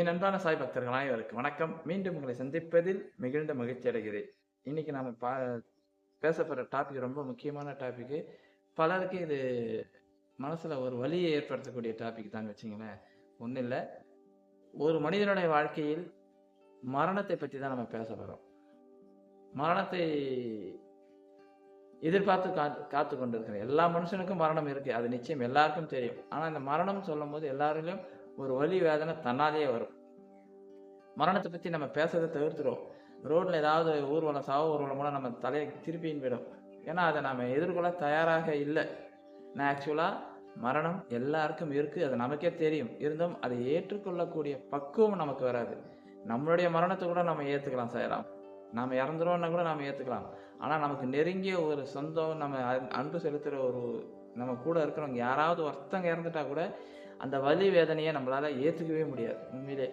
என் அன்பான சாய் பக்தர்கள் அனைவருக்கு வணக்கம். மீண்டும் உங்களை சந்திப்பதில் மிகுந்த மகிழ்ச்சி அடைகிறேன். இன்னைக்கு நாம பா பேசப்படுற டாபிக் ரொம்ப முக்கியமான டாபிக்கு பலருக்கு இது மனசுல ஒரு வலியை ஏற்படுத்தக்கூடிய டாபிக் தாங்க வச்சிங்களேன். ஒன்றும் இல்லை. ஒரு மனிதனுடைய வாழ்க்கையில் மரணத்தை பற்றி தான் நம்ம பேச போகிறோம் மரணத்தை எதிர்பார்த்து காத்து காத்து கொண்டிருக்கிறேன் எல்லா மனுஷனுக்கும் மரணம் இருக்குது அது நிச்சயம் எல்லாருக்கும் தெரியும். ஆனால் இந்த மரணம் சொல்லும் போது எல்லாரிலும் ஒரு வலி வேதனை தன்னாலேயே வரும். மரணத்தை பற்றி நம்ம பேசுறதை தவிர்த்துடும் ரோட்டில் ஏதாவது ஊர்வலம் சாவு ஊர்வலம் கூட நம்ம தலையை திருப்பின்னு விடும். ஏன்னா அதை நம்ம எதிர்கொள்ள தயாராக இல்லை. நான் ஆக்சுவலாக மரணம் எல்லாருக்கும் இருக்குது அது நமக்கே தெரியும். இருந்தும் அதை ஏற்றுக்கொள்ளக்கூடிய பக்குவம் நமக்கு வராது. நம்மளுடைய மரணத்தை கூட நம்ம ஏற்றுக்கலாம் செய்யலாம் நாம் இறந்துருவோம்னா கூட நாம் ஏற்றுக்கலாம் ஆனால் நமக்கு நெருங்கிய ஒரு சொந்தம் நம்ம அன்பு செலுத்துகிற ஒரு நம்ம கூட இருக்கிறவங்க யாராவது ஒருத்தங்க இறந்துட்டா கூட அந்த வலி வேதனையை நம்மளால ஏற்றுக்கவே முடியாது உண்மையிலே.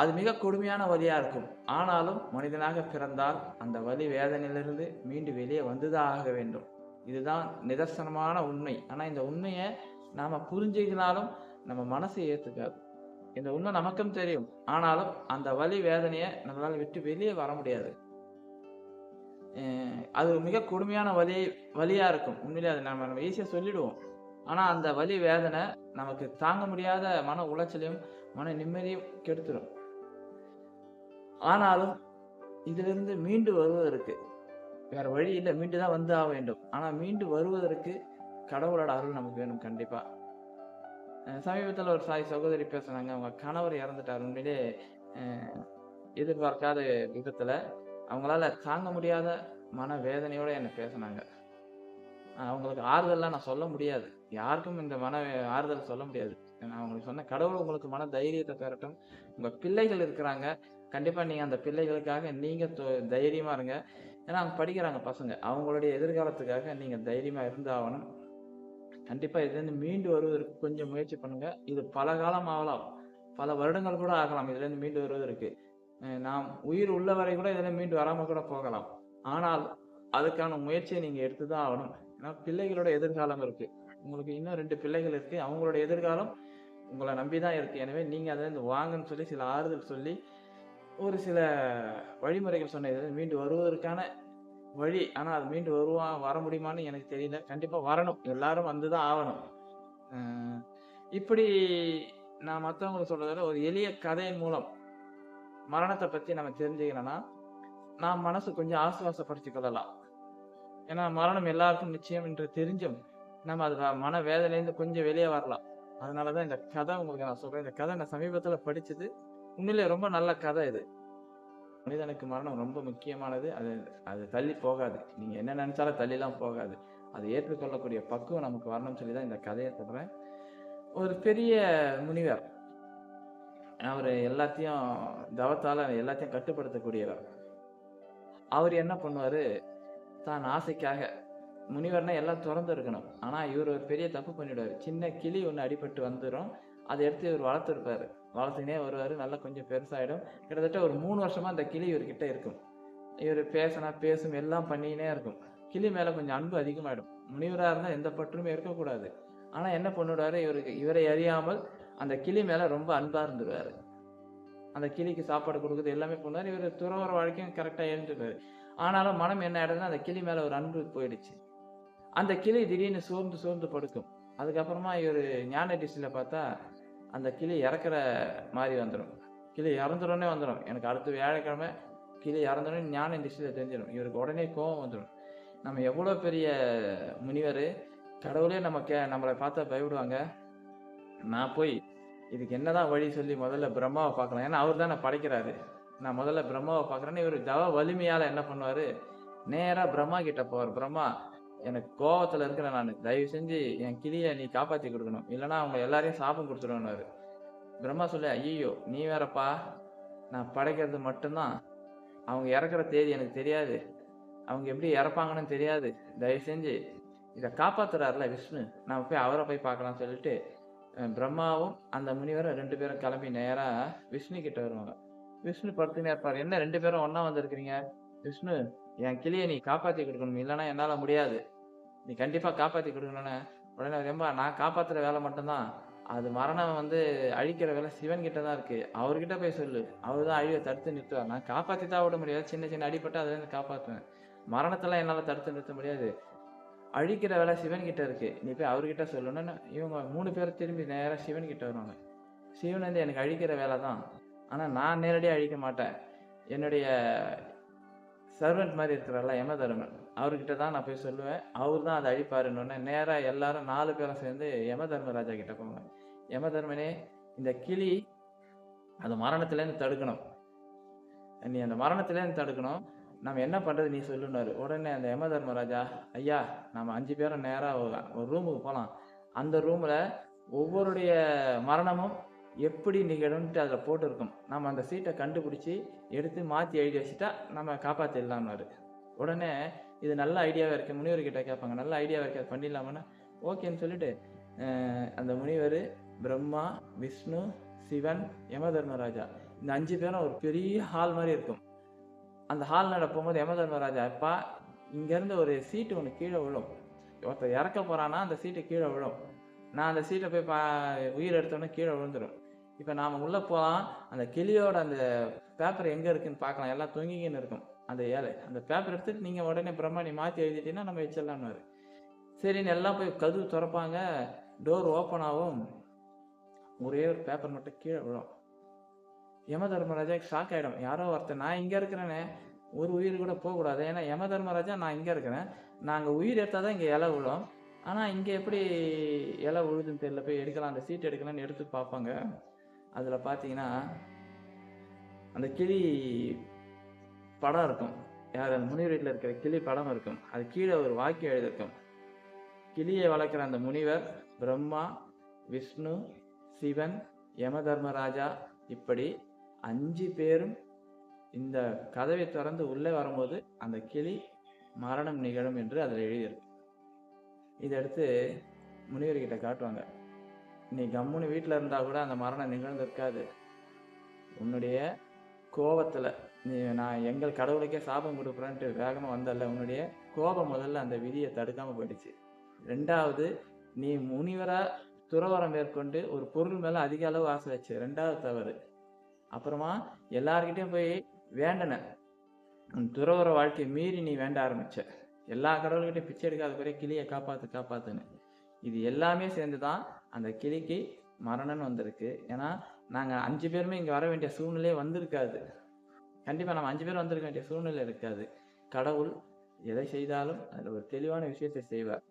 அது மிக கொடுமையான வலியாக இருக்கும். ஆனாலும் மனிதனாக பிறந்தால் அந்த வலி வேதனையிலிருந்து மீண்டும் வெளியே வந்துதான் ஆக வேண்டும். இதுதான் நிதர்சனமான உண்மை. ஆனால் இந்த உண்மையை நாம் புரிஞ்சுக்கினாலும் நம்ம மனசை ஏற்றுக்காது இந்த உண்மை நமக்கும் தெரியும். ஆனாலும் அந்த வலி வேதனையை நம்மளால் விட்டு வெளியே வர முடியாது. அது மிக கொடுமையான வலி வழியாக இருக்கும். உண்மையிலே அதை நம்ம நம்ம ஈஸியாக சொல்லிடுவோம். ஆனால் அந்த வலி வேதனை நமக்கு தாங்க முடியாத மன உளைச்சலையும் மன நிம்மதியும் கெடுத்துடும் ஆனாலும் இதிலிருந்து மீண்டு வருவதற்கு வேற வழி இல்லை மீண்டு தான் வந்து ஆக வேண்டும். ஆனால் மீண்டு வருவதற்கு கடவுளோட அருள் நமக்கு வேணும் கண்டிப்பா. சமீபத்தில் ஒரு சாய் சகோதரி பேசுனாங்க. அவங்க கணவர் இறந்துட்டார். உண்மையிலே எதிர்பார்க்காத விதத்துல அவங்களால தாங்க முடியாத மன வேதனையோட என்னை பேசுனாங்க. அவங்களுக்கு ஆறுதல்லாம் நான் சொல்ல முடியாது. யாருக்கும் இந்த மன ஆறுதல் சொல்ல முடியாது. நான் அவங்களுக்கு சொன்ன கடவுள் உங்களுக்கு மன தைரியத்தை தரட்டும். உங்கள் பிள்ளைகள் இருக்கிறாங்க. கண்டிப்பாக நீங்கள் அந்த பிள்ளைகளுக்காக நீங்கள் தைரியமாக இருங்க. ஏன்னா அவங்க படிக்கிறாங்க பசங்க. அவங்களுடைய எதிர்காலத்துக்காக நீங்கள் தைரியமாக இருந்தாகணும். கண்டிப்பாக இதுலேருந்து மீண்டு வருவதற்கு கொஞ்சம் முயற்சி பண்ணுங்கள் இது பல காலம் ஆகலாம். பல வருடங்கள் கூட ஆகலாம். இதுலேருந்து மீண்டு வருவதற்கு. நாம் உயிர் உள்ளவரை கூட இதில் மீண்டு வராமல் கூட போகலாம். ஆனால் அதுக்கான முயற்சியை நீங்கள் எடுத்து தான் ஆகணும். ஏன்னா பிள்ளைகளோட எதிர்காலம் இருக்குது உங்களுக்கு இன்னும் ரெண்டு பிள்ளைகள் இருக்கு. அவங்களோட எதிர்காலம் உங்களை நம்பி தான் இருக்கு. எனவே நீங்கள் அதை வாங்கன்னு சொல்லி சில ஆறுதல் சொல்லி ஒரு சில வழிமுறைகள் சொன்னது மீண்டு வருவதற்கான வழி. ஆனால் அது மீண்டு வருவான் வர முடியுமான்னு எனக்கு தெரியல. கண்டிப்பாக வரணும். எல்லாரும் வந்துதான் ஆகணும். இப்படி நான் மற்றவங்களுக்கு சொல்றதை விட ஒரு எளிய கதையின் மூலம் மரணத்தை பற்றி நம்ம தெரிஞ்சுக்கணும்னா நான் மனசு கொஞ்சம் ஆசுவாசப்படுத்திக் கொள்ளலாம். ஏன்னா மரணம் எல்லாருக்கும் நிச்சயம் என்று தெரிஞ்சும் நம்ம அது மன வேதனையிலேருந்து கொஞ்சம் வெளியே வரலாம். அதனாலதான் இந்த கதை உங்களுக்கு நான் சொல்றேன். இந்த கதை நான் சமீபத்துல படிச்சது. உண்மையிலே ரொம்ப நல்ல கதை இது. மனிதனுக்கு மரணம் ரொம்ப முக்கியமானது. அது அது தள்ளி போகாது. நீங்க என்ன நினைச்சாலும் தள்ளிலாம் போகாது. அதை ஏற்றுக்கொள்ளக்கூடிய பக்குவம் நமக்கு வரணும்னு சொல்லி தான் இந்த கதையை சொல்றேன். ஒரு பெரிய முனிவர். அவர் எல்லாத்தையும் தவத்தால் எல்லாத்தையும் கட்டுப்படுத்தக்கூடியவர். அவர் என்ன பண்ணுவார்? தான் ஆசைக்காக முனிவர்னா எல்லாம் திறந்து இருக்கணும் ஆனால் இவர் ஒரு பெரிய தப்பு பண்ணிவிடுவார் சின்ன கிளி ஒன்று அடிபட்டு வந்துடும் அதை எடுத்து இவர் வளர்த்துருப்பாரு. வளர்த்துனே வருவார். நல்லா கொஞ்சம் பெருசாகிடும் கிட்டத்தட்ட ஒரு மூணு வருஷமாக அந்த கிளி இவர்கிட்ட இருக்கும். இவர் பேசினா பேசும் எல்லாம் பண்ணினே இருக்கும். கிளி மேலே கொஞ்சம் அன்பு அதிகமாகிடும் முனிவராக இருந்தால் எந்த பற்றுமே இருக்கக்கூடாது. ஆனால் என்ன பண்ணிவிடுவார் இவருக்கு இவரை அறியாமல் அந்த கிளி மேலே ரொம்ப அன்பாக இருந்துருவாரு. அந்த கிளிக்கு சாப்பாடு கொடுக்குறது எல்லாமே பண்ணுவார். இவர் துறவர வாழ்க்கையும் கரெக்டாக எழுந்துருவார் ஆனாலும் மனம் என்ன ஆயிடுதுன்னா அந்த கிளி மேலே ஒரு அன்பு போயிடுச்சு. அந்த கிளி திடீர்னு சோர்ந்து சோர்ந்து படுக்கும். அதுக்கப்புறமா இவர் ஞான டிஸ்டில் பார்த்தா அந்த கிளி இறக்குற மாதிரி வந்துடும் கிளி இறந்துடனே வந்துடும் எனக்கு அடுத்த வியாழக்கிழமை கிளி இறந்துடனே ஞான டிஸ்டில் தெரிஞ்சிடும் இவருக்கு உடனே கோவம் வந்துடும் நம்ம எவ்வளோ பெரிய முனிவர் கடவுளே நம்ம கே நம்மளை பார்த்தா பயப்படுவாங்க. நான் போய் இதுக்கு என்னதான் வழி சொல்லி முதல்ல பிரம்மாவை பார்க்கலாம். ஏன்னா அவர் தான் படைக்கிறாரு. நான் முதல்ல பிரம்மாவை பார்க்குறேன்னு இவர் தவ வலிமையால் என்ன பண்ணுவார்? நேராக பிரம்மா கிட்ட போவார். பிரம்மா எனக்கு கோவத்தில் இருக்கிற நான். தயவு செஞ்சு என் கிளியை நீ காப்பாற்றி கொடுக்கணும். இல்லைன்னா அவங்க எல்லாரையும் சாபம் கொடுத்துருவேன்னாரு பிரம்மா சொல்லி ஐயோ நீ வேறப்பா. நான் படைக்கிறது மட்டும்தான். அவங்க இறக்குற தேதி எனக்கு தெரியாது. அவங்க எப்படி இறப்பாங்கன்னு தெரியாது. தயவு செஞ்சு இதை காப்பாத்துறாருல விஷ்ணு. நான் போய் அவரை போய் பார்க்கலாம் சொல்லிட்டு பிரம்மாவும் அந்த முனிவரும் ரெண்டு பேரும் கிளம்பி நேராக விஷ்ணு கிட்ட வருவாங்க. விஷ்ணு படுத்துனே இருப்பார். என்ன ரெண்டு பேரும் ஒன்றா வந்திருக்கிறீங்க? விஷ்ணு என் கிளியை நீ காப்பாற்றி கொடுக்கணும். இல்லைன்னா என்னால் முடியாது. நீ கண்டிப்பாக காப்பாற்றி கொடுக்கணும்னு உடனே ரொம்ப நான் காப்பாற்றுற வேலை மட்டும்தான். அது மரணம் வந்து அழிக்கிற வேலை சிவன் கிட்ட தான் இருக்கு. அவர்கிட்ட போய் சொல்லு. அவர் தான் அழிவை தடுத்து நிறுத்துவார். நான் காப்பாற்றி தான் விட முடியாது. சின்ன சின்ன அடிப்பட்டு அதுலேருந்து காப்பாற்றுவேன் மரணத்தெல்லாம் என்னால் தடுத்து நிறுத்த முடியாது. அழிக்கிற வேலை சிவன் கிட்ட இருக்கு. நீ போய் அவர்கிட்ட சொல்லணும்னு இவங்க மூணு பேர் திரும்பி நேராக சிவன் கிட்ட வருவாங்க. சிவன் வந்து எனக்கு அழிக்கிற வேலை தான் ஆனால் நான் நேரடியாக அழிக்க மாட்டேன். என்னுடைய சர்வெண்ட் மாதிரி இருக்கிறார்ல யமதர்மன். அவர்கிட்ட தான் நான் போய் சொல்லுவேன். அவர் தான் அதை அழிப்பாருன்னு. நேராக எல்லாரும் நாலு பேரும் சேர்ந்து யம தர்மராஜா கிட்ட போங்க. யம தர்மனே இந்த கிளி அந்த மரணத்துலேருந்து தடுக்கணும். நீ அந்த மரணத்துலேருந்து தடுக்கணும். நம்ம என்ன பண்ணுறது நீ சொல்லுனாரு உடனே அந்த யம தர்மராஜா ஐயா நம்ம அஞ்சு பேரும் நேராக ஒரு ரூமுக்கு போகலாம் அந்த ரூமில் ஒவ்வொருடைய மரணமும் எப்படி நிகழும்ன்ட்டு அதில் போட்டிருக்கும். நம்ம அந்த சீட்டை கண்டுபிடிச்சி எடுத்து மாற்றி எழுதி வச்சுட்டா நம்ம காப்பாற்றிடலாம்னாரு உடனே இது நல்ல ஐடியாவாக இருக்குது முனிவர்கிட்ட கேட்பாங்க. நல்ல ஐடியாவாக இருக்குது அது பண்ணிடலாமான்னு ஓகேன்னு சொல்லிட்டு அந்த முனிவர் பிரம்மா விஷ்ணு சிவன் யம தர்மராஜா இந்த அஞ்சு பேரும் ஒரு பெரிய ஹால் மாதிரி இருக்கும். அந்த ஹால் நட போகும்போது யம தர்மராஜா அப்பா இங்கேருந்து ஒரு சீட்டு ஒன்று கீழே விழும். ஒருத்தர் இறக்க போகிறான்னா அந்த சீட்டு கீழே விழும். நான் அந்த சீட்டை போய் பா உயிர் எடுத்தோன்னே கீழே விழுந்துடும் இப்போ நாம் உள்ளே போகலாம் அந்த கிளியோட அந்த பேப்பர் எங்கே இருக்குன்னு பார்க்கலாம். எல்லாம் தொங்கிக்கின்னு இருக்கும். அந்த ஏழை அந்த பேப்பர் எடுத்துட்டு நீங்கள் உடனே பிரம்மாணி மாற்றி எழுதிட்டீங்கன்னா நம்ம வச்சிடலாம்னாரு சரின்னு எல்லாம் போய் கதவு திறப்பாங்க. டோர் ஓப்பன் ஆகும். ஒரே ஒரு பேப்பர் மட்டும் கீழே விழும். யம தர்மராஜாக்கு ஷாக் ஆகிடும் யாரோ ஒருத்தர் நான் இங்கே இருக்கிறேனே. ஒரு உயிர் கூட போகக்கூடாது. ஏன்னா யம தர்மராஜா நான் இங்கே இருக்கிறேன். நாங்கள் உயிர் எடுத்தால் தான் இங்கே இலை விழும். ஆனால் இங்கே எப்படி இலை விழுதுன்னு தெரியல. போய் எடுக்கலாம். அந்த சீட் எடுக்கலாம்னு எடுத்து பார்ப்பாங்க. அதில் பார்த்தீங்கன்னா அந்த கிளி படம் இருக்கும். யார்? அந்த முனிவர் வீட்டில் இருக்கிற கிளி படம் இருக்கும். அது கீழே ஒரு வாக்கியம் எழுதியிருக்கும். கிளியை வளர்க்குற அந்த முனிவர் பிரம்மா விஷ்ணு சிவன் யம தர்மராஜா இப்படி அஞ்சு பேரும் இந்த கதவை திறந்து உள்ளே வரும்போது அந்த கிளி மரணம் நிகழும் என்று அதில் எழுதியிருக்கு. இதை எடுத்து முனிவர்கிட்ட காட்டுவாங்க. நீ கம்முன்னு வீட்டில் இருந்தால் கூட அந்த மரணம் நிகழ்ந்திருக்காது. உன்னுடைய கோபத்தில் நீ நான் எங்கள் கடவுளுக்கே சாபம் கொடுக்குறேன்ட்டு வேகமாக வந்தல்ல உன்னுடைய கோபம் முதல்ல அந்த விதியை தடுக்காமல் போயிடுச்சு. ரெண்டாவது நீ முனிவராக துறவரம் மேற்கொண்டு ஒரு பொருள் மேலே அதிக அளவு ஆசை வச்சு ரெண்டாவது தவறு. அப்புறமா எல்லார்கிட்டையும் போய் வேண்டன. உன் துறவர வாழ்க்கையை மீறி நீ வேண்ட ஆரம்பிச்ச. எல்லா கடவுள்கிட்டையும் பிச்சை எடுக்காத குறைய கிளியை காப்பாற்று காப்பாத்துன்னு. இது எல்லாமே சேர்ந்து தான் அந்த கிளிக்கு மரணம்னு வந்திருக்கு. ஏன்னா நாங்கள் அஞ்சு பேருமே இங்கே வர வேண்டிய சூழ்நிலையே வந்திருக்காது. கண்டிப்பாக நம்ம அஞ்சு பேர் வந்திருக்க வேண்டிய சூழ்நிலை இருக்காது. கடவுள் எதை செய்தாலும் அதில் ஒரு தெளிவான விஷயத்தை செய்வார்.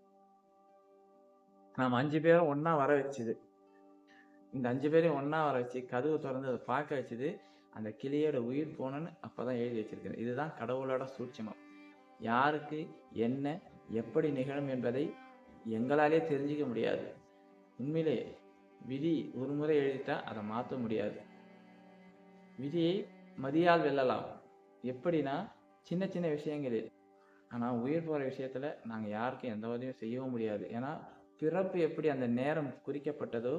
நாம் அஞ்சு பேரும் ஒன்றா வர வச்சுது. இந்த அஞ்சு பேரையும் ஒன்றா வர வச்சு கதவு திறந்து அதை பார்க்க வச்சுது. அந்த கிளியோட உயிர் போகணுன்னு அப்போ தான் எழுதி வச்சிருக்கிறேன். இதுதான் கடவுளோட சூட்சமம். யாருக்கு என்ன எப்படி நிகழும் என்பதை எங்களாலே தெரிஞ்சுக்க முடியாது. உண்மையிலே விதி ஒரு முறை எழுதிட்டா அதை மாற்ற முடியாது. விதியை மதியால் வெல்லலாம். எப்படின்னா சின்ன சின்ன விஷயங்களில். ஆனால் உயிர் போகிற விஷயத்தில் நாங்கள் யாருக்கும் எந்த உதவியும் செய்யவும் முடியாது. ஏன்னா பிறப்பு எப்படி அந்த நேரம் குறிக்கப்பட்டதோ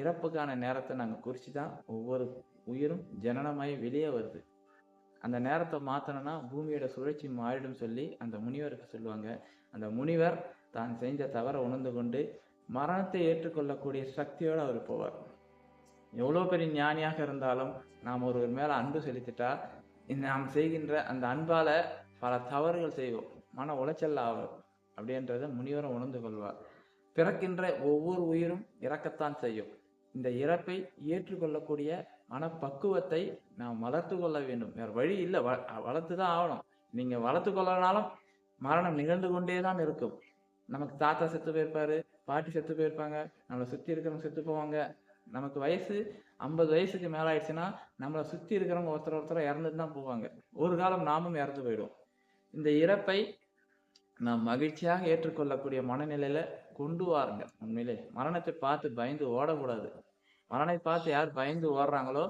இறப்புக்கான நேரத்தை நாங்கள் குறித்து தான் ஒவ்வொரு உயிரும் ஜனனமாய் வெளியே வருது. அந்த நேரத்தை மாற்றணும்னா பூமியோட சுழற்சி மாறிடும் சொல்லி அந்த முனிவருக்கு சொல்லுவாங்க. அந்த முனிவர் தான் செஞ்ச தவறை உணர்ந்து கொண்டு மரணத்தை ஏற்றுக்கொள்ளக்கூடிய சக்தியோடு அவர் போவார். எவ்வளோ பெரிய ஞானியாக இருந்தாலும் நாம் ஒருவர் மேலே அன்பு செலுத்திட்டா நாம் செய்கின்ற அந்த அன்பால் பல தவறுகள் செய்வோம். மன உளைச்சல் ஆகும். அப்படின்றத முனிவரும் உணர்ந்து கொள்வார். பிறக்கின்ற ஒவ்வொரு உயிரும் இறக்கத்தான் செய்யும். இந்த இறப்பை ஏற்றுக்கொள்ளக்கூடிய மனப்பக்குவத்தை நாம் வளர்த்து கொள்ள வேண்டும். வேறு வழி இல்லை. வ வளர்த்து தான் ஆகணும். நீங்கள் வளர்த்து கொள்ளனாலும் மரணம் நிகழ்ந்து கொண்டே தான் இருக்கும். நமக்கு தாத்தா செத்து போயிருப்பாரு. பாட்டி செத்து போயிருப்பாங்க நம்மளை சுற்றி இருக்கிறவங்க செத்து போவாங்க. நமக்கு வயசு ஐம்பது வயசுக்கு மேலே ஆயிடுச்சுன்னா நம்மளை சுற்றி இருக்கிறவங்க ஒருத்தர் ஒருத்தர் இறந்துட்டு தான் போவாங்க. ஒரு காலம் நாமும் இறந்து போயிடும் இந்த இறப்பை நாம் மகிழ்ச்சியாக ஏற்றுக்கொள்ளக்கூடிய மனநிலையில கொண்டு வாருங்க. உண்மையிலே மரணத்தை பார்த்து பயந்து ஓடக்கூடாது. மரணத்தை பார்த்து யார் பயந்து ஓடுறாங்களோ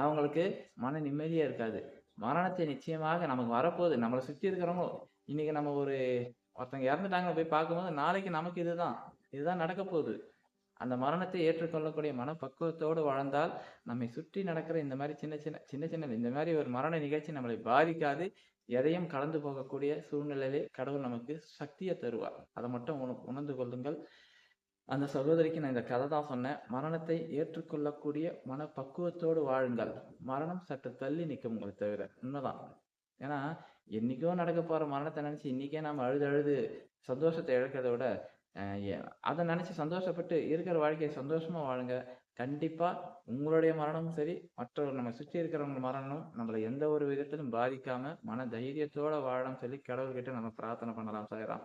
அவங்களுக்கு மன நிம்மதியாக இருக்காது. மரணத்தை நிச்சயமாக நமக்கு வரப்போகுது. நம்மளை சுற்றி இருக்கிறவங்களோ இன்னைக்கு நம்ம ஒரு ஒருத்தங்க இறந்துட்டாங்க போய் பார்க்கும்போது நாளைக்கு நமக்கு இதுதான். இதுதான் நடக்க போகுது. அந்த மரணத்தை ஏற்றுக்கொள்ளக்கூடிய மனப்பக்குவத்தோடு வாழ்ந்தால் நம்மை சுற்றி நடக்கிற இந்த மாதிரி சின்ன சின்ன சின்ன சின்ன இந்த மாதிரி ஒரு மரண நிகழ்ச்சி நம்மளை பாதிக்காது. எதையும் கடந்து போகக்கூடிய சூழ்நிலையிலே கடவுள் நமக்கு சக்தியை தருவார். அதை மட்டும் உண உணர்ந்து கொள்ளுங்கள். அந்த சகோதரிக்கு நான் இந்த கதை தான் சொன்னேன். மரணத்தை ஏற்றுக்கொள்ளக்கூடிய மனப்பக்குவத்தோடு வாழுங்கள். மரணம் சற்று தள்ளி நிற்கும் உங்களை தவிர உண்மைதான். ஏன்னா என்னைக்கோ நடக்க போற மரணத்தை நினைச்சு இன்னைக்கே நாம் அழுது அழுது சந்தோஷத்தை இழக்கிறத விட அதை நினச்சி சந்தோஷப்பட்டு இருக்கிற வாழ்க்கையை சந்தோஷமாக வாழுங்க. கண்டிப்பாக உங்களுடைய மரணமும் சரி மற்றவர்கள் நம்ம சுற்றி இருக்கிறவங்க மரணமும் நம்மளை எந்த ஒரு விதத்திலும் பாதிக்காம மன தைரியத்தோடு வாழணும் சொல்லி கடவுள்கிட்ட நம்ம பிரார்த்தனை பண்ணலாம் சாயிராம்.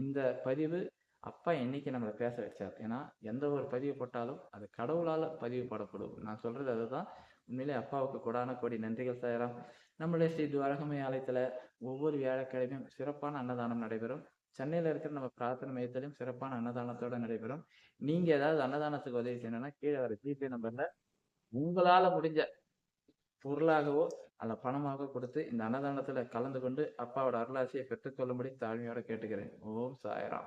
இந்த பதிவு அப்பா என்னைக்கு நம்மளை பேச வச்சார்? ஏன்னா எந்த ஒரு பதிவு போட்டாலும் அது கடவுளால் பதிவு போடப்படும். நான் சொல்றது அதுதான். உண்மையிலே அப்பாவுக்கு கொடான கோடி நன்றிகள் சாயிராம். நம்மளுடைய ஸ்ரீ துவாரகமை ஆலயத்தில் ஒவ்வொரு வியாழக்கிழமையும் சிறப்பான அன்னதானம் நடைபெறும். சென்னையில இருக்கிற நம்ம பிரார்த்தனை மையத்திலையும் சிறப்பான அன்னதானத்தோட நடைபெறும். நீங்க ஏதாவது அன்னதானத்துக்கு உதவி செய்யணும்னா கீழே வர ஜிபே நம்பரில் உங்களால முடிஞ்ச பொருளாகவோ அல்ல பணமாக கொடுத்து இந்த அன்னதானத்துல கலந்து கொண்டு அப்பாவோட அருளாசியை பெற்றுக்கொள்ளும்படி தாழ்மையோட கேட்டுக்கிறேன். ஓம் சாயராம்.